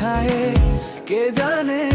কোথায়? কে জানে?